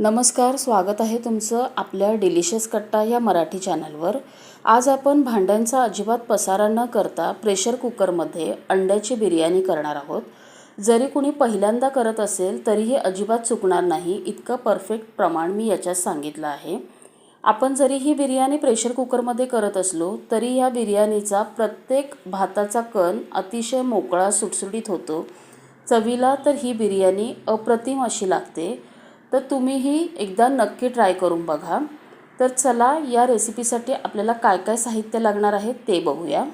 नमस्कार स्वागत आहे तुमचं आपल्या डिलिशियस कट्टा या मराठी चॅनलवर. आज आपण भांड्यांचा अजिबात पसारा न करता प्रेशर कुकरमध्ये अंड्याची बिर्याणी करणार आहोत. जरी कुणी पहिल्यांदा करत असेल तरीही अजिबात चुकणार नाही इतकं परफेक्ट प्रमाण मी याच्यात सांगितलं आहे. आपण जरी ही बिर्याणी प्रेशर कुकरमध्ये करत असलो तरी ह्या बिर्याणीचा प्रत्येक भाताचा कण अतिशय मोकळा सुटसुटीत होतो. चवीला तर ही बिर्याणी अप्रतिम अशी लागते. तर तुम्हीही एकदा नक्की ट्राय करून बघा. तर चला या रेसिपीसाठी आपल्याला काय काय साहित्य लागणार आहे ते बघूया.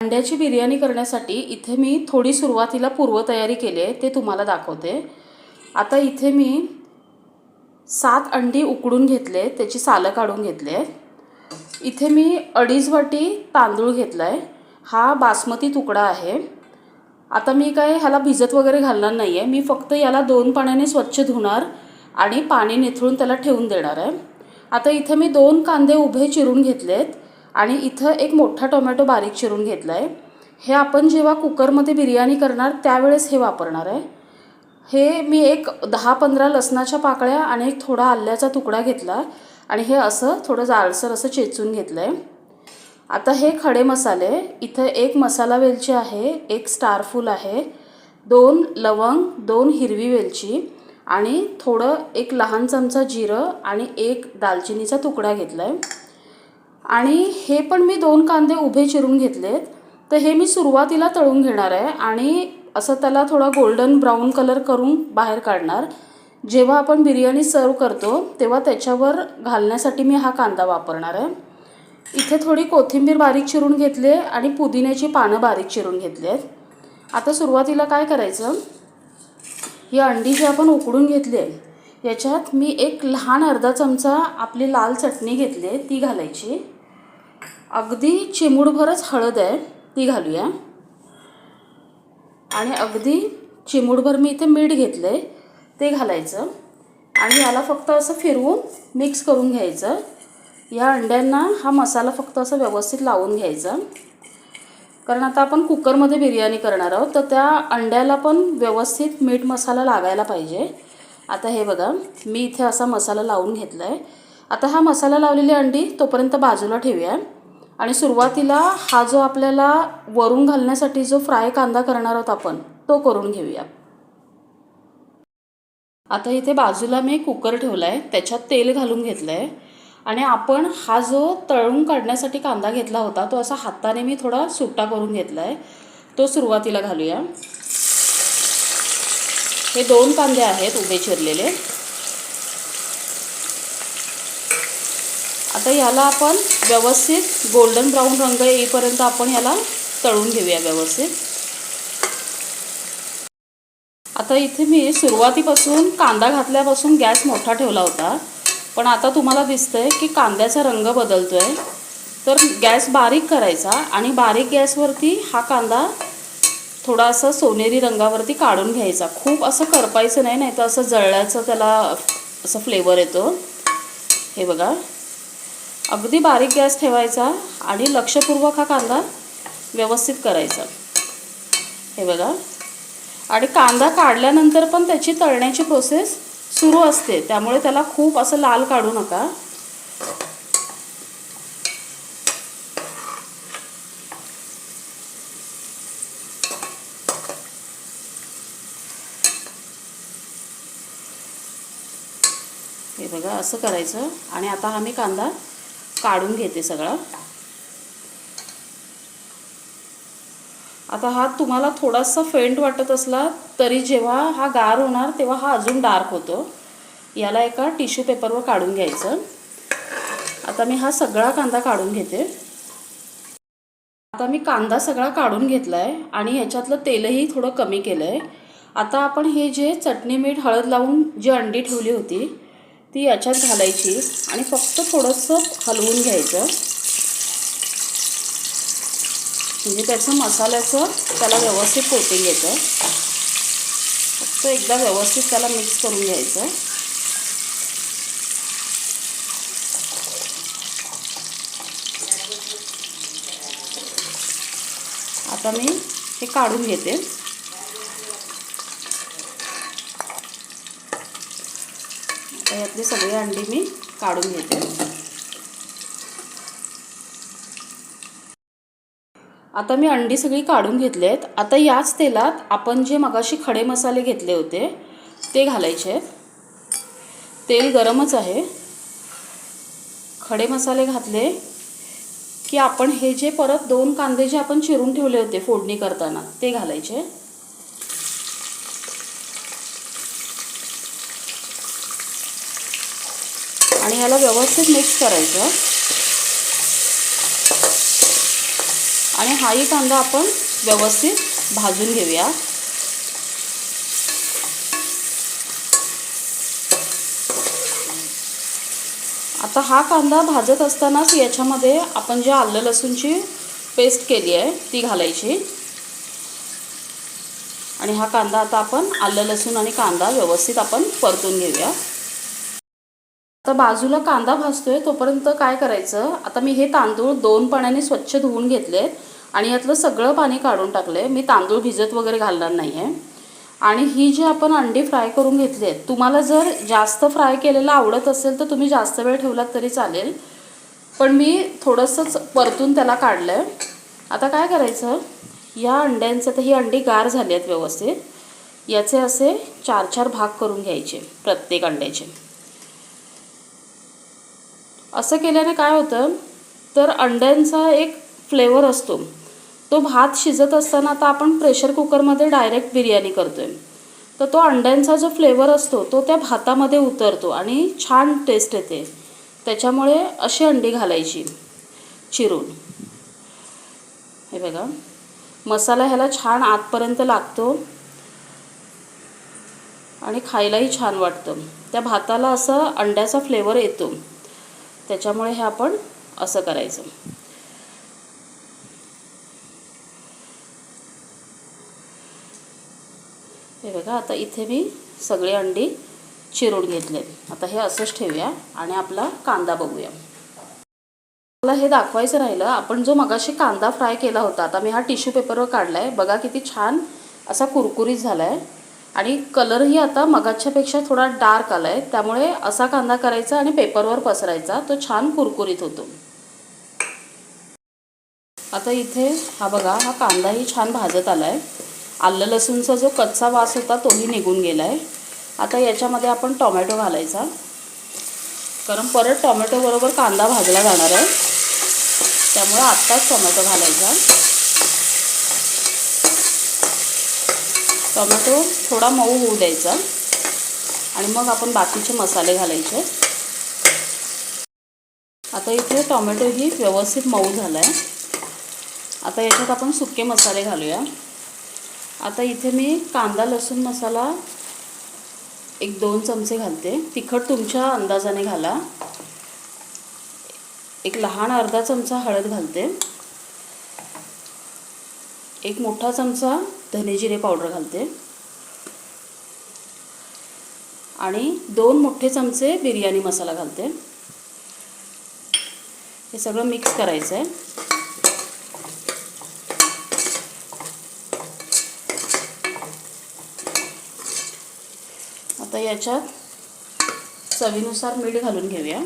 अंड्याची बिर्याणी करण्यासाठी इथे मी थोडी सुरुवातीला पूर्वतयारी केली आहे ते तुम्हाला दाखवते. आता इथे मी सात अंडी उकडून घेतले त्याची सालं काढून घेतले इथे मी अडीच वाटी तांदूळ घेतला आहे हा बासमती तुकडा आहे. आता मी काय ह्याला भिजत वगैरे घालणार नाही आहे मी फक्त याला दोन पाण्याने स्वच्छ धुणार आणि पाणी निथळून त्याला ठेवून देणार आहे. आता इथे मी दोन कांदे उभे चिरून घेतलेत आणि इथं एक मोठा टोमॅटो बारीक चिरून घेतला आहे हे आपण जेव्हा कुकरमध्ये बिर्याणी करणार त्यावेळेस हे वापरणार आहे. हे मी एक दहा पंधरा लसणाच्या पाकळ्या आणि एक थोडा आल्याचा तुकडा घेतला आणि हे असं थोडं जाळसर असं चेचून घेतलं आहे आता हे खडे मसाले इथं एक मसाला वेलची आहे एक स्टारफूल आहे दोन लवंग दोन हिरवी वेलची आणि थोडं एक लहान चमचा जिरं आणि एक दालचिनीचा तुकडा घेतला आहे आणि हे पण मी दोन कांदे उभे चिरून घेतलेत. तर हे मी सुरुवातीला तळून घेणार आहे आणि असं त्याला थोडा गोल्डन ब्राऊन कलर करून बाहेर काढणार. जेव्हा आपण बिर्याणी सर्व करतो तेव्हा त्याच्यावर घालण्यासाठी मी हा कांदा वापरणार आहे. इथे थोडी कोथिंबीर बारीक चिरून घेतली आहे आणि पुदिन्याची पानं बारीक चिरून घेतली आहेत. आता सुरुवातीला काय करायचं? ही अंडी जी आपण उकडून घेतली आहे याच्यात मी एक लहान अर्धा चमचा आपली लाल चटणी घेतली आहे ती घालायची. अगदी चिमूडभरच हळद आहे ती घालूया. आणि अगदी चिमूडभर मी इथे मीठ घेतलं आहे ते घालायचं. आणि याला फक्त असं फिरवून मिक्स करून घ्यायचं. या अंड्यांना हा मसाला फक्त असं व्यवस्थित लावून घ्यायचा. कारण आता आपण कुकरमध्ये बिर्याणी करणार आहोत तर त्या अंड्याला पण व्यवस्थित मीठ मसाला लागायला पाहिजे. आता हे बघा मी इथे असा मसाला लावून घेतला आहे आता हा मसाला लावलेली अंडी तोपर्यंत बाजूला ठेवूया. आणि सुरुवातीला हा जो आपल्याला वरून घालण्यासाठी जो फ्राय कांदा करणार आहोत आपण तो करून घेऊया. आता इथे बाजूला मी कुकर ठेवला आहे त्याच्यात तेल घालून घेतलं आहे आणि आपण हा जो तळून काढण्यासाठी कांदा घेतला होता तो असा हाताने मी थोडा सुट्टा करून घेतला आहे तो सुरुवातीला घालूया. हे दोन कांदे आहेत उभे चिरलेले. आता याला आपण व्यवस्थित गोल्डन ब्राऊन रंग येईपर्यंत आपण याला तळून घेऊया व्यवस्थित. आता इथे मी सुरुवातीपासून कांदा घातल्यापासून गॅस मोठा ठेवला होता. पण आता तुम्हाला दिसतंय की कांद्याचा रंग बदलतोय. तर गॅस बारीक करायचा आणि बारीक गॅसवरती हा कांदा थोडासा सोनेरी रंगावरती काढून घ्यायचा. खूप असं करपायचं नाही नाही तर असं जळल्याचं त्याला असं फ्लेवर येतो. हे बघा. अगदी बारीक गॅस ठेवायचा आणि लक्षपूर्वक हा कांदा व्यवस्थित करायचा. हे बघा. आणि कांदा काढल्यानंतर पण त्याची तळण्याची प्रोसेस सुरू असते. त्यामुळे त्याला खूप असं लाल काढू नका. हे बघा असं करायचं. आणि आता हा मी कांदा काढून घेते सगळा. आता हा तुम्हाला थोडासा फेंट वाटत असला तरी जेव्हा हा गार होणार तेव्हा हा अजून डार्क होतो. याला एका टिश्यू पेपरवर काढून घ्यायचं. आता मी हा सगळा कांदा काढून घेते. आता मी कांदा सगळा काढून घेतला आहे आणि ह्याच्यातलं तेलही थोडं कमी केलं आहे आता आपण हे जे चटणी मीठ हळद लावून जी अंडी ठेवली होती ती याच्यात घालायची आणि फक्त थोडंसं हलवून घ्यायचं. म्हणजे त्याचं मसाल्याचं त्याला व्यवस्थित कोटिंग येतं फक्त एकदा व्यवस्थित त्याला मिक्स करून घ्यायचं आता मी हे काढून घेते. यातली सगळी अंडी मी काढून घेते. आता मी अंडी सगळी काढून घेतली आहेत आता याच तेलात आपण जे मगाशी खडे मसाले घेतले होते ते घालायचे आहेत. तेल गरमच आहे. खडे मसाले घातले की आपण हे जे परत दोन कांदे जे आपण चिरून ठेवले होते फोडणी करताना ते घालायचे. आणि याला व्यवस्थित मिक्स करायचं. आणि हाही कांदा आपण व्यवस्थित भाजून घेऊया. आता हा कांदा भाजत असतानाच याच्यामध्ये आपण जे आलं लसूणची पेस्ट केली आहे ती घालायची. आणि हा कांदा आता आपण आलं लसूण आणि कांदा व्यवस्थित आपण परतून घेऊया. तर बाजूला कांदा भाजतोय तोपर्यंत काय करायचं? आता मी हे तांदूळ दोन पाण्याने स्वच्छ धुवून घेतले आणि यातलं सगळं पाणी काढून टाकले मी तांदूळ भिजत वगैरे घालणार नाही आहे आणि ही जी आपण अंडी फ्राय करून घेतली आहेत तुम्हाला जर जास्त फ्राय केलेलं आवडत असेल तर तुम्ही जास्त वेळ ठेवलात तरी चालेल. पण मी थोडंसंच परतून त्याला काढलं आहे आता काय करायचं? या अंड्यांचं तर ही अंडी गार झाली आहेत व्यवस्थित. याचे असे चार चार भाग करून घ्यायचे प्रत्येक अंड्याचे. असं केल्याने काय होतं? तर अंड्यांचा एक फ्लेवर असतो. तो भात शिजत असताना आता आपण प्रेशर कुकरमध्ये डायरेक्ट बिर्याणी करतो आहे तर तो अंड्यांचा जो फ्लेवर असतो तो त्या भातामध्ये उतरतो आणि छान टेस्ट येते. त्याच्यामुळे अशी अंडी घालायची. चिरून. हे बघा. मसाला ह्याला छान आतपर्यंत लागतो. आणि खायलाही छान वाटतं. त्या भाताला असं अंड्याचा फ्लेवर येतो. त्याच्यामुळे हे आपण असं करायचं. हे बघा आता इथे मी सगळी अंडी चिरून घेतले. आता हे असंच ठेवूया आणि आपला कांदा बघूया. मला हे दाखवायचं राहिलं आपण जो मगाशी कांदा फ्राय केला होता आता मी हा टिश्यू पेपरवर काढला आहे बघा किती छान असा कुरकुरीत झाला आहे आणि कलरही आता मगाच्यापेक्षा थोडा डार्क आला आहे त्यामुळे असा कांदा करायचा आणि पेपरवर पसरायचा. तो छान कुरकुरीत होतो. आता इथे हा बघा हा कांदाही छान भाजत आला आहे आलं लसूणचा जो कच्चा वास होता तोही निघून गेला आहे आता याच्यामध्ये आपण टोमॅटो घालायचा. कारण परत टोमॅटोबरोबर कांदा भाजला जाणार आहे. त्यामुळे आत्ताच टोमॅटो घालायचा. टोमॅटो थोडा मऊ होऊ द्यायचा. आणि मग आपण बाकीचे मसाले घालायचे. आता इथे टोमॅटो ही व्यवस्थित मऊ झाला आहे आता याच्यात आपण सुके मसाले घालूया. आता इथे मी कांदा लसूण मसाला एक दोन चमचे घालते. तिखट तुमच्या अंदाजाने घाला. एक लहान अर्धा चमचा हळद घालते. एक मोठा चमचा धने जिरे पावडर घालते. आणि दोन मोठे चमचे बिर्याणी मसाला घालते. हे सगळं मिक्स करायचं आहे आता याच्यात चवीनुसार मीठ घालून घेऊया.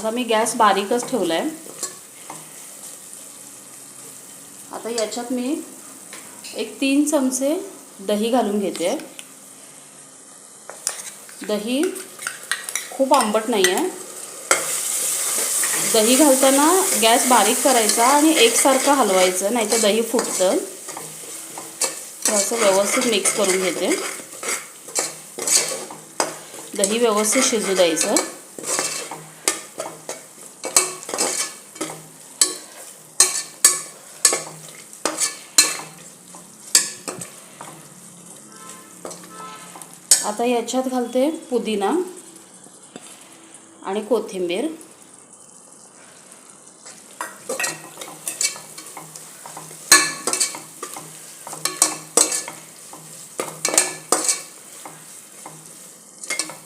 आता मी गॅस बारीकच ठेवला आहे आता याच्यात मी एक तीन चमचे दही घालून घेते. दही खूप आंबट नाही आहे दही घालताना गॅस बारीक करायचा आणि एकसारखं हलवायचं नाही तर दही फुटतं. तर असं व्यवस्थित मिक्स करून घेते. दही व्यवस्थित शिजू द्यायचं. आता याच्यात घालते पुदिना आणि कोथिंबीर.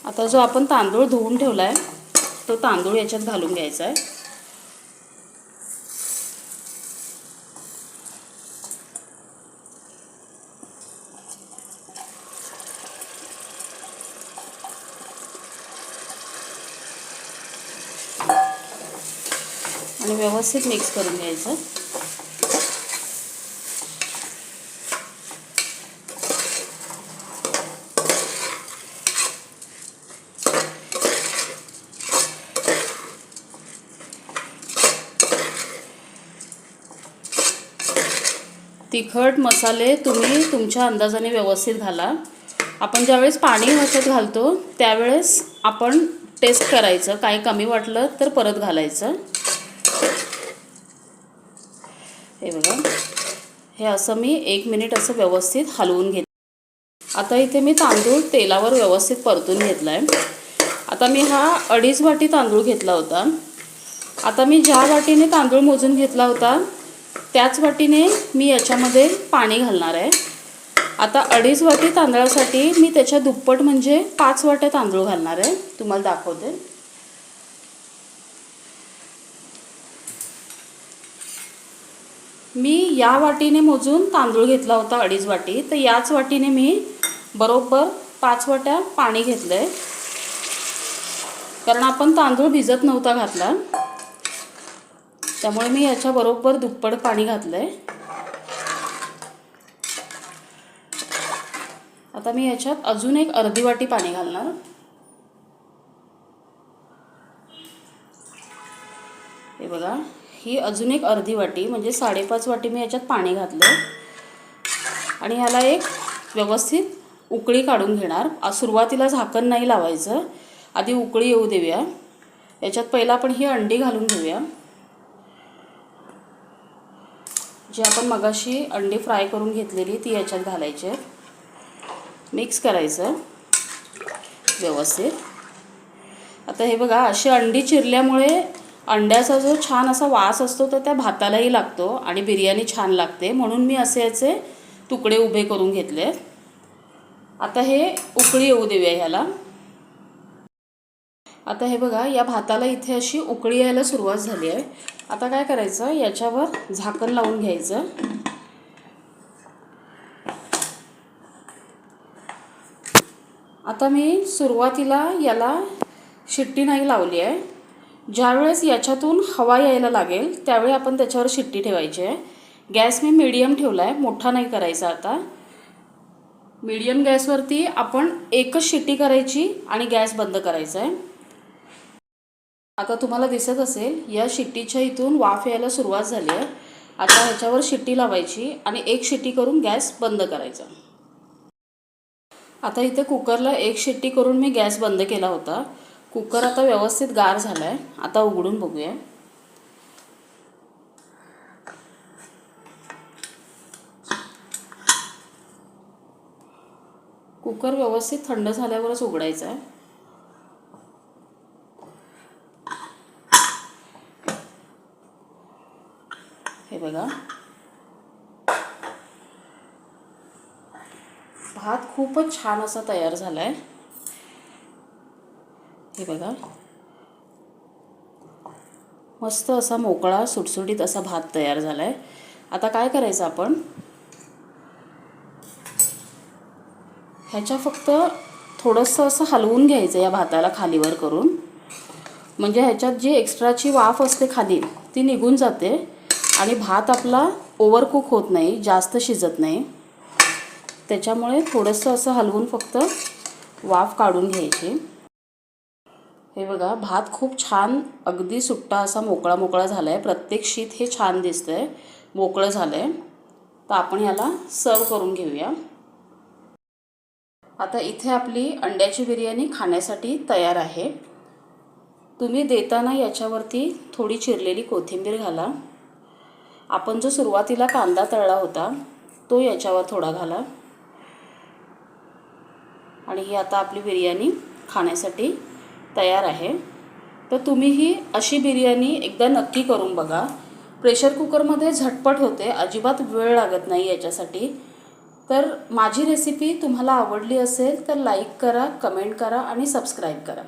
आता जो आपण तांदूळ धुवून ठेवला आहे तो तांदूळ याच्यात घालून घ्यायचा आहे व्यवस्थित मिक्स करून घ्यायचं. तिखट मसाले तुम्ही तुमच्या अंदाजाने व्यवस्थित घाला. आपण ज्यावेळेस पाणी ह्याच्यात घालतो त्यावेळेस आपण टेस्ट करायचं. काही कमी वाटलं तर परत घालायचं. हे बघा. हे असं मी एक मिनिट असं व्यवस्थित हलवून घेत. आता इथे मी तांदूळ तेलावर व्यवस्थित परतून घेतला आहे आता मी हा अडीच वाटी तांदूळ घेतला होता. आता मी ज्या वाटीने तांदूळ मोजून घेतला होता त्याच वाटीने मी याच्यामध्ये पाणी घालणार आहे. आता अडीच वाटी तांदळासाठी मी त्याच्या दुप्पट म्हणजे पाच वाट्या तांदूळ घालणार आहे. तुम्हाला दाखवते. मी या वाटीने मोजून तांदूळ घेतला होता अडीच वाटी. तर याच वाटीने मी बरोबर पाच वाट्या पाणी घेतलं आहे कारण आपण तांदूळ भिजत नव्हता घातला. त्यामुळे मी याच्याबरोबर दुप्पट पाणी घातलं आहे आता मी याच्यात अजून एक अर्धी वाटी पाणी घालणार. हे बघा. ही अजून एक अर्धी वाटी म्हणजे साडेपाच वाटी मी याच्यात पाणी घातलं. आणि ह्याला एक व्यवस्थित उकळी काढून घेणार. सुरुवातीला झाकण नाही लावायचं. आधी उकळी येऊ देऊया. याच्यात पहिला आपण ही अंडी घालून घेऊया. जी आपण मगाशी अंडी फ्राय करून घेतलेली ती याच्यात घालायची मिक्स करायचं. व्यवस्थित. आता हे बघा अशी अंडी चिरल्यामुळे अंड्याचा जो छान असा वास असतो तर त्या भातालाही लागतो आणि बिर्याणी छान लागते. म्हणून मी असे याचे तुकडे उभे करून घेतले. आता हे उकळी येऊ देऊया ह्याला. आता हे बघा या भाताला इथे अशी उकळी यायला सुरुवात झाली आहे. आता काय करायचं याच्यावर झाकण लावून घ्यायचं. आता मी सुरुवातीला याला शिट्टी नाही लावली आहे. ज्यावेळेस याच्यातून हवा यायला लागेल त्यावेळी आपण त्याच्यावर शिट्टी ठेवायची आहे. गॅस मी मीडियम ठेवला आहे मोठा नाही करायचा आता. मीडियम गॅसवरती आपण एकच शिट्टी करायची आणि गॅस बंद करायचा आहे. आता तुम्हाला दिसत असेल या शिट्टीच्या इथून वाफ यायला सुरुवात झाली आहे. आता ह्याच्यावर शिट्टी लावायची आणि एक शिट्टी करून गॅस बंद करायचा. आता इथे कुकरला एक शिट्टी करून मी गॅस बंद केला होता. कुकर आता व्यवस्थित गार झाला आहे आता उघडून बघूया. कुकर व्यवस्थित थंड झाल्यावरच उघडायचा आहे. हे बघा. भात खूपच छान असा तयार झाला आहे हे बघा. मस्त असा मोकळा सुटसुटीत असा भात तयार झाला आहे आता काय करायचं आपण? ह्याच्या फक्त थोडंसं असं हलवून घ्यायचं या भाताला खालीवर करून. म्हणजे ह्याच्यात जी एक्स्ट्राची वाफ असते खाली ती निघून जाते आणि भात आपला ओव्हरकुक होत नाही जास्त शिजत नाही. त्याच्यामुळे थोडंसं असं हलवून फक्त वाफ काढून घ्यायची. हे बघा भात खूप छान अगदी सुट्टा असा मोकळा मोकळा झाला आहे प्रत्येक शीत हे छान दिसतं आहे मोकळं झालं आहे तर आपण याला सर्व करून घेऊया. आता इथे आपली अंड्याची बिर्याणी खाण्यासाठी तयार आहे. तुम्ही देताना याच्यावरती थोडी चिरलेली कोथिंबीर घाला. आपण जो सुरुवातीला कांदा तळला होता तो याच्यावर थोडा घाला. आणि ही आता आपली बिर्याणी खाण्यासाठी तयार आहे. तर तुम्हीही अशी बिर्याणी एकदा नक्की करून बघा. प्रेशर कुकरमध्ये झटपट होते. अजिबात वेळ लागत नाही याच्यासाठी. तर माझी रेसिपी तुम्हाला आवडली असेल तर लाईक करा कमेंट करा आणि सबस्क्राईब करा.